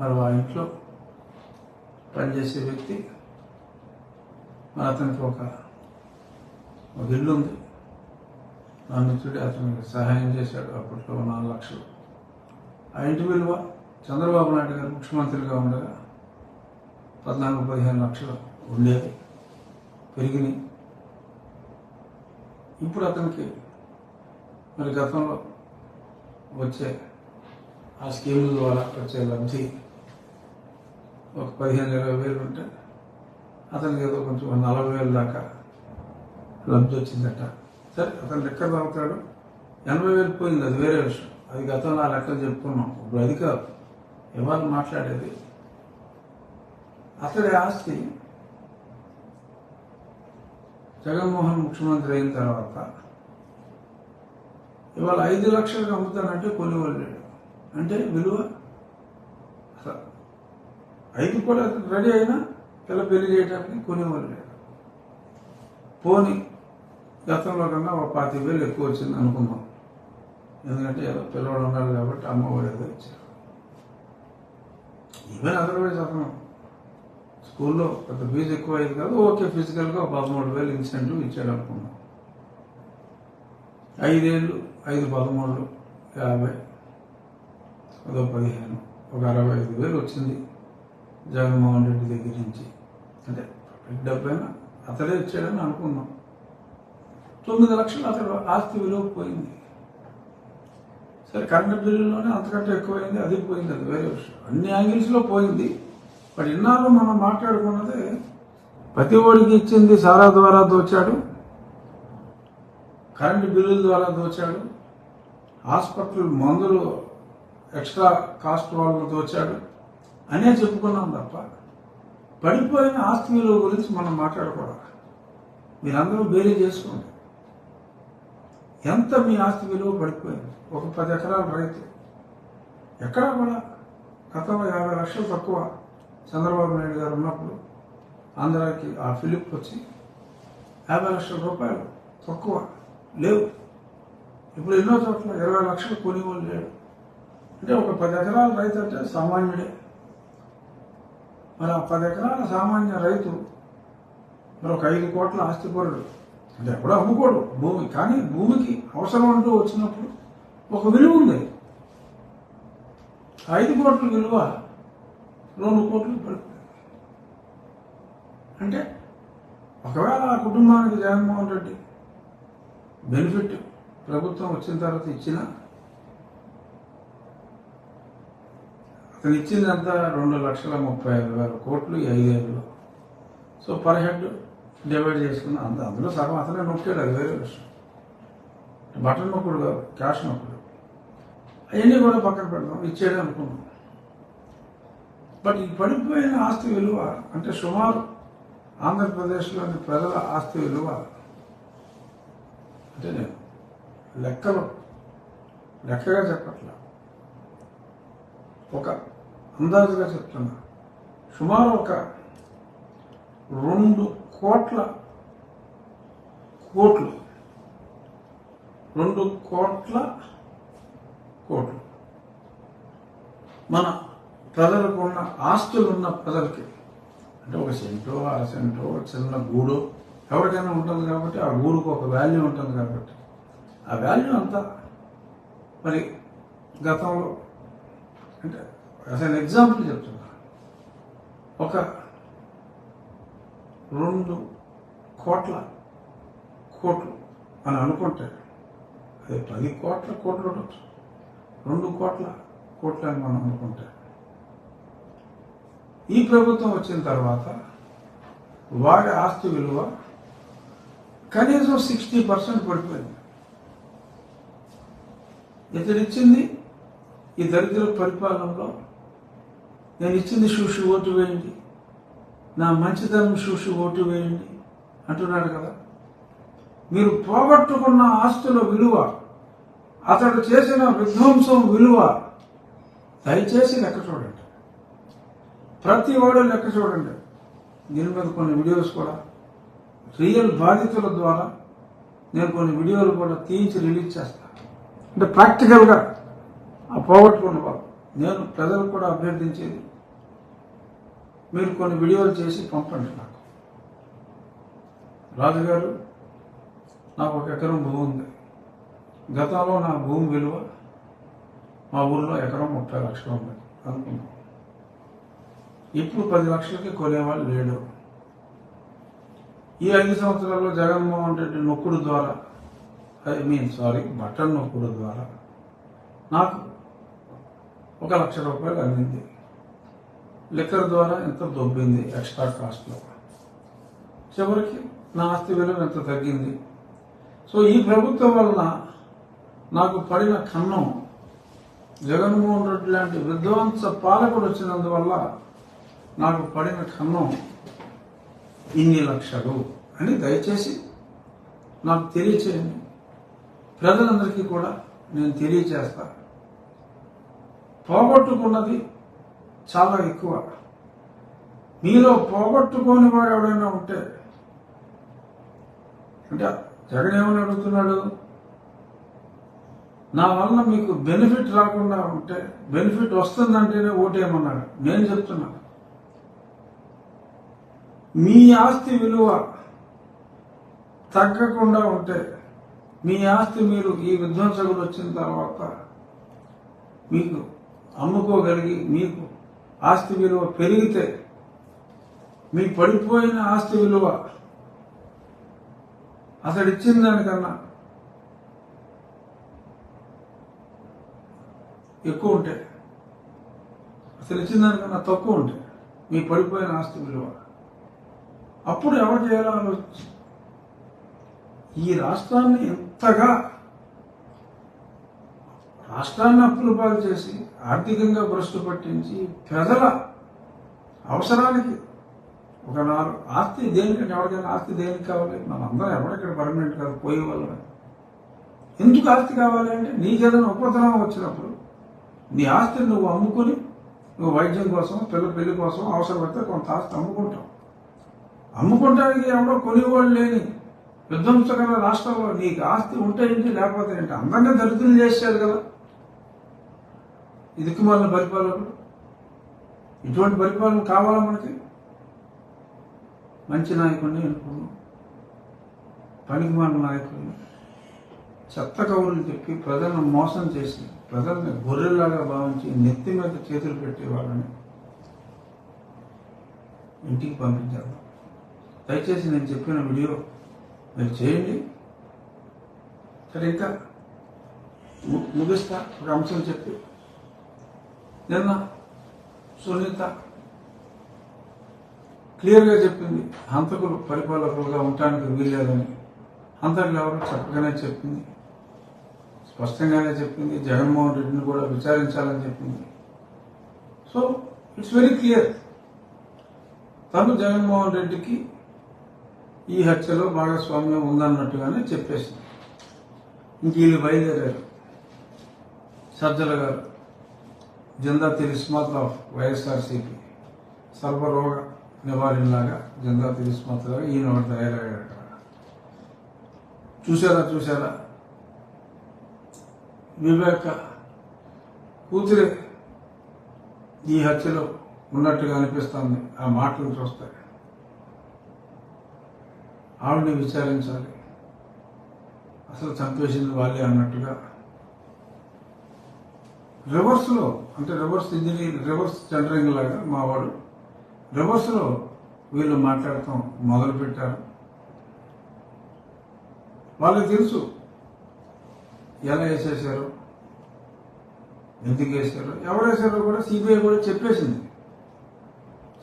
మరి ఆ ఇంట్లో పనిచేసే వ్యక్తి మరి అతనికి ఒక ఒక ఇల్లు ఉంది. నా మిత్రుడే అతనికి సహాయం చేశాడు. అప్పట్లో నాలుగు లక్షలు. ఆ ఇంటి విలువ చంద్రబాబు నాయుడు గారు ముఖ్యమంత్రిగా ఉండగా పద్నాలుగు పదిహేను లక్షలు ఉండేది. పెరిగినాయి. ఇప్పుడు అతనికి మరి గతంలో వచ్చే ఆ స్కీముల ద్వారా వచ్చే లబ్ధి ఒక పదిహేను ఇరవై వేలు ఉంటే అతనికి ఏదో కొంచెం నలభై వేలు దాకా లబ్ధి వచ్చిందట. సరే అతను లెక్క తాగుతాడు ఎనభై వేలు పోయింది అది వేరే విషయం. అది గతంలో ఆ లెక్కలు చెప్పుకున్నాం. ఇప్పుడు అది కాదు. ఇవాళ మాట్లాడేది? అతడి ఆస్తి జగన్మోహన్ ముఖ్యమంత్రి అయిన తర్వాత ఇవాళ ఐదు లక్షలకు అమ్ముతానంటే కొనుగోలు లేడు అంటే విలువ? ఐదు కూడా రెడీ అయినా పిల్ల పెళ్ళి చేయడానికి కొనుగోలు లేదు పోని గతంలో కన్నా ఒక పాతి వేలు ఎక్కువ వచ్చింది అనుకుందాం. ఎందుకంటే ఏదో పిల్లవాడు ఉన్నాడు కాబట్టి అమ్మఒడి ఏదో ఇచ్చారు. ఈవెన్ అదర్వైజ్ అతను స్కూల్లో పెద్ద ఫీజు ఎక్కువ అయింది కాదు ఓకే ఫిజికల్గా పదమూడు వేలు ఇన్సెంటివ్ ఇచ్చాడు అనుకున్నాం ఐదేళ్ళు ఐదు పదమూడు యాభై అదో పదిహేను ఒక అరవై ఐదు వేలు వచ్చింది. జగన్మోహన్ రెడ్డి దగ్గర నుంచి. అంటే డబ్బైనా అతడే ఇచ్చాడని అనుకున్నాం. తొమ్మిది లక్షలు అతడు ఆస్తి విలువ పోయింది. సరే కరెంటు బిల్లులోనే అంతకంటే ఎక్కువైంది అది పోయింది అది వేరే విషయం. అన్ని యాంగిల్స్లో పోయింది. బట్ ఇన్నాళ్ళు మనం మాట్లాడుకున్నది ప్రతి ఓడికి ఇచ్చింది సారా ద్వారా దోచాడు కరెంటు బిల్లుల ద్వారా దోచాడు హాస్పిటల్ మందులు ఎక్స్ట్రా కాస్ట్ వాళ్ళు దోచాడు అనే చెప్పుకున్నాం తప్ప పడిపోయిన ఆస్తి విలువ గురించి మనం మాట్లాడకూడదు. మీరందరూ బేరీ చేసుకోండి. ఎంత మీ ఆస్తి విలువ పడిపోయింది? ఒక పది ఎకరాల రైతు. ఎక్కడా కూడా గతంలో యాభై లక్షలు తక్కువ చంద్రబాబు నాయుడు గారు ఉన్నప్పుడు ఆంధ్రాకి ఆ ఫిలిప్ వచ్చి యాభై లక్షల రూపాయలు తక్కువ లేవు. ఇప్పుడు ఎన్నో చోట్ల ఇరవై లక్షలు కొనుగోలు లేడు అంటే ఒక పది ఎకరాల రైతు అంటే సామాన్యుడే. మరి ఆ పది ఎకరాల సామాన్య రైతు మరి ఒక ఐదు కోట్ల ఆస్తిపరుడు అంటే ఎప్పుడో అమ్ముకోడు. భూమి కానీ భూమికి అవసరం అంటూ వచ్చినప్పుడు ఒక విలువ ఉంది. ఐదు కోట్ల విలువ రెండు కోట్లు పడుతుంది అంటే ఒకవేళ ఆ కుటుంబానికి జగన్మోహన్ రెడ్డి బెనిఫిట్ ప్రభుత్వం వచ్చిన తర్వాత ఇచ్చిన అతను ఇచ్చింది అంతా రెండు లక్షల ముప్పై ఐదు వేల కోట్లు ఈ ఐదేళ్ళు సో పర్ హెడ్ డివైడ్ చేసుకున్న అంత అందులో సగం అతనే నొక్కాడు అది వేరే విషయం. బటన్ నొక్కుడు కాదు క్యాష్ నొక్కుడు. అవన్నీ కూడా పక్కన పెడదాం ఇచ్చేది అనుకున్నాం. బట్ ఈ పడిపోయిన ఆస్తి విలువ అంటే సుమారు ఆంధ్రప్రదేశ్లోని ప్రజల ఆస్తి విలువ అంటే నేను లెక్కలు లెక్కగా చెప్పట్లా. ఒక అందాజుగా చెప్తున్నా. సుమారు ఒక రెండు కోట్ల కోట్లు. రెండు కోట్ల కోట్లు. మన ప్రజలకు ఉన్న ఆస్తులు ఉన్న ప్రజలకి. అంటే ఒక సెంటో అర సెంటో చిన్న గూడు ఎవరికైనా ఉంటుంది కాబట్టి ఆ గూడుకు ఒక వాల్యూ ఉంటుంది కాబట్టి. ఆ వాల్యూ అంతా మరి గతంలో అంటే యాజ్ అన్ ఎగ్జాంపుల్ చెప్తున్నా. ఒక రెండు కోట్ల కోట్లు అని అనుకుంటే అది పది కోట్ల కోట్లు ఉండొచ్చు. రెండు కోట్ల కోట్లు అని మనం అనుకుంటే ఈ ప్రభుత్వం వచ్చిన తర్వాత వాడి ఆస్తి విలువ కనీసం సిక్స్టీ పర్సెంట్ పడిపోయింది. ఇతనిచ్చింది ఈ దరిద్ర పరిపాలనలో నేను ఇచ్చింది చూసి ఓటు వేయండి. నా మంచితనం చూసి ఓటు వేయండి అంటున్నాడు కదా. మీరు పోగొట్టుకున్న ఆస్తుల విలువ అతడు చేసిన విధ్వంసం విలువ దయచేసి లెక్క చూడండి. ప్రతి వాడు లెక్క చూడండి. దీని మీద కొన్ని వీడియోస్ కూడా రియల్ బాధితుల ద్వారా నేను కొన్ని వీడియోలు కూడా తీయించి రిలీజ్ చేస్తాను అంటే ప్రాక్టికల్గా ఆ పోగొట్టుకున్న వాళ్ళు నేను ప్రజలు కూడా అభ్యర్థించేది. మీరు కొన్ని వీడియోలు చేసి పంపండి నాకు. రాజుగారు నాకు ఒక ఎకరం భూమి ఉంది. గతంలో నా భూమి విలువ మా ఊళ్ళో ఎకరం ముప్పై లక్షలు ఉంది అనుకున్నాం. ఇప్పుడు పది లక్షలకి కొనేవాళ్ళు లేడు. ఈ ఐదు సంవత్సరాల్లో జగన్మోహన్ రెడ్డి నొక్కుడు ద్వారా ఐ మీన్ సారీ బటన్ నొక్కుడు ద్వారా నాకు ఒక లక్ష రూపాయలు అందింది. లిక్కర్ ద్వారా ఎంత దొబ్బింది ఎక్స్ట్రా కాస్ట్లో చివరికి నా ఆస్తి విలువ ఎంత తగ్గింది? సో ఈ ప్రభుత్వం వలన నాకు పడిన కన్నం జగన్మోహన్ రెడ్డి లాంటి విధ్వంస పాలకుడు వచ్చినందువల్ల నాకు పడిన కన్నం ఇన్ని లక్షలు అని దయచేసి నాకు తెలియచేయండి. ప్రజలందరికీ కూడా నేను తెలియచేస్తాను. పోగొట్టుకున్నది చాలా ఎక్కువ. మీలో పోగొట్టుకోని వాడు ఎవడైనా ఉంటే అంటే జగన్ ఏమని అడుగుతున్నాడు? నా వల్ల మీకు బెనిఫిట్ రాకుండా ఉంటే బెనిఫిట్ వస్తుందంటేనే ఓటేయమన్నాడు. నేను చెప్తున్నాను మీ ఆస్తి విలువ తగ్గకుండా ఉంటే మీ ఆస్తి మీరు ఈ విధ్వంసకులు వచ్చిన తర్వాత మీకు అమ్ముకోగలిగి మీకు ఆస్తి విలువ పెరిగితే మీ పడిపోయిన ఆస్తి విలువ అతడు ఇచ్చిన దానికన్నా ఎక్కువ ఉంటే అసలు ఇచ్చిన దానికన్నా తక్కువ ఉంటే మీ పడిపోయిన ఆస్తి విలువ. అప్పుడు ఎవరు చేయాలో ఆలోచించు. ఈ రాష్ట్రాన్ని ఎంతగా రాష్ట్రాన్ని అప్పులు పాలు చేసి ఆర్థికంగా భ్రష్టు పట్టించి ప్రజల అవసరానికి ఒక నాలుగు ఆస్తి దేనికంటే ఎవరికైనా ఆస్తి దేనికి కావాలి? మనందరం ఎవరిక్కడ పర్మనెంట్ కాదు పోయే వాళ్ళమే. ఎందుకు ఆస్తి కావాలి అంటే నీకేదైనా ఉపద్రవం వచ్చినప్పుడు నీ ఆస్తిని నువ్వు అమ్ముకొని నువ్వు వైద్యం కోసం పిల్ల పెళ్ళి కోసం అవసరమైతే కొంత ఆస్తి అమ్ముకుంటావు. అమ్ముకుంటానికి ఎవడో కొనేవాళ్ళు లేని విధ్వంసకర రాష్ట్రంలో నీకు ఆస్తి ఉంటే ఏంటి లేకపోతే ఏంటి? అందరినీ దరిద్రులు చేశారు కదా. ఇదికి మన పరిపాలకుడు ఇటువంటి పరిపాలన కావాలా మనకి? మంచి నాయకుడిని ఎన్నుకున్నాం పనికి మన నాయకుడిని. చెత్త కవులు చెప్పి ప్రజలను మోసం చేసి ప్రజల్ని గొర్రెలాగా భావించి నెత్తి మీద చేతులు పెట్టే వాళ్ళని ఇంటికి పంపించాలి. దయచేసి నేను చెప్పిన వీడియో మీరు చేయండి. సరే ఇంకా ము- ముగిస్తా. ఒక అంశం చెప్పి నిన్న సునీత క్లియర్గా చెప్పింది. హంతకులు పరిపాలకులుగా ఉండటానికి వీల్లేదని హంతకులు ఎవరు చెప్పగానే చెప్పింది. స్పష్టంగానే చెప్పింది. జగన్మోహన్ రెడ్డిని కూడా విచారించాలని చెప్పింది. So it's very clear. తను జగన్మోహన్ రెడ్డికి ఈ హత్యలో భాగస్వామ్యం ఉందన్నట్టుగానే చెప్పేసింది. ఇంక వీళ్ళు బయలుదేరారు. సజ్జల గారు. జెండా తిరిస్మత్ ఆఫ్ వైఎస్ఆర్సీపీ. సర్వరోగ నివారణలాగా జెండా తిరిస్మాత్ లాగా ఈయన వాడు తయారయ్యాడు అక్కడ? చూసారా చూసారా వివేక కూతురే ఈ హత్యలో ఉన్నట్టుగా అనిపిస్తుంది. ఆ మాటలు చూస్తే ఆవిడని విచారించాలి. అసలు చంపేసింది వాళ్ళే అన్నట్టుగా రివర్స్లో అంటే రివర్స్ ఇంజనీరింగ్ రివర్స్ జనరింగ్ లాగా మా వాడు. రివర్స్లో వీళ్ళు మాట్లాడటం మొదలు పెట్టారు వాళ్ళకి తెలుసు ఎలా వేసేసారు ఎందుకు వేసారు ఎవరు వేసారో కూడా సిబిఐ కూడా చెప్పేసింది.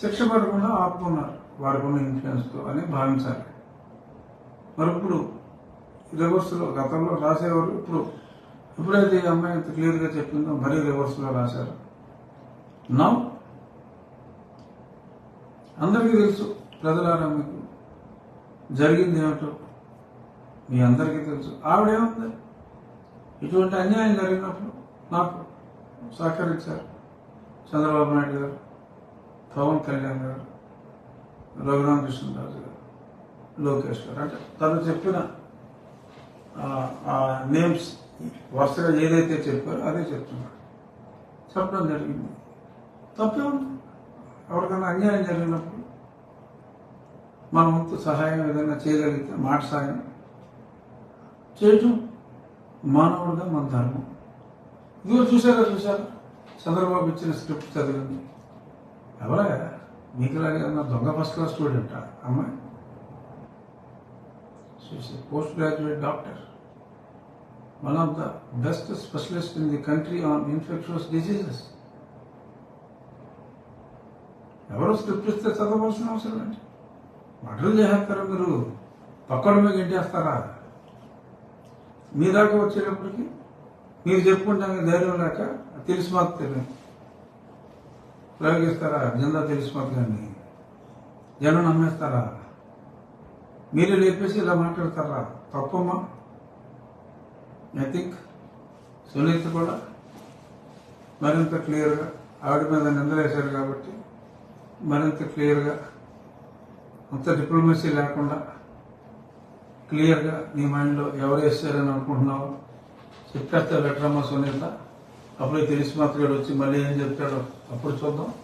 శిక్ష పడకుండా ఆపుకున్నారు వారికి ఉన్న ఇన్ఫ్లుయెన్స్తో అని భావించాలి. మరి ఇప్పుడు రివర్స్లో గతంలో రాసేవారు ఇప్పుడు ఎప్పుడైతే ఈ అమ్మాయి ఇంత క్లియర్గా చెప్పిందో మరీ రివర్స్లో రాశారు. నౌ. అందరికీ తెలుసు ప్రజలారా మీకు జరిగింది ఏమిటో? మీ అందరికీ తెలుసు. ఆవిడేముంది ఇటువంటి అన్యాయం జరిగినప్పుడు నాకు సహకరించారు. చంద్రబాబు నాయుడు గారు పవన్ కళ్యాణ్ గారు రఘురామ కృష్ణరాజు గారు లోకేష్ గారు. అంటే తను చెప్పిన ఆ నేమ్స్ వరుసగా ఏదైతే చెప్పారో అదే చెప్తున్నారు. చెప్పడం జరిగింది. తప్పే ఉంది. ఎవరికైనా అన్యాయం జరిగినప్పుడు మన వంతు సహాయం ఏదైనా చేయగలిగితే మాట సాయం చేయటం మానవుడిగా మన ధర్మం. ఇదిగో చూసారా చూసారా చంద్రబాబు ఇచ్చిన స్క్రిప్ట్ చదివింది. ఎవరా? మీకులాగే ఉన్న దొంగ ఫస్ట్ క్లాస్ స్టూడెంటా? అమ్మాయి? Post graduate doctor one of the best specialist in the country on infections diseases ఎవరు స్క్రిప్ట్ ఇస్తే చదవవలసిన అవసరం ఏంటి? మర్డర్ చేస్తారు మీరు పక్కన మీద గెంటేస్తారా మీ దాకా వచ్చేటప్పటికి మీరు చెప్పుకుంటానికి ధైర్యం లేక తెలిసి మాకు తెలియదు. ప్రయోగిస్తారా జెండా తెలిసి మాకు కానీ. జనం నమ్మేస్తారా? మీరే లేపేసి ఇలా మాట్లాడతారా? తప్పమ్మా. ఐ థింక్ సునీత కూడా మరింత క్లియర్గా ఆవిడ మీద నిందలేశారు కాబట్టి మరింత క్లియర్గా అంత డిప్లొమసీ లేకుండా క్లియర్గా నీ మైండ్లో ఎవరు వేస్తారని అనుకుంటున్నావు? చెప్పేస్తే అమ్మ సునీత. అప్పుడే తెలిసి మాత్రం వచ్చి మళ్ళీ ఏం చెప్తాడో అప్పుడు చూద్దాం.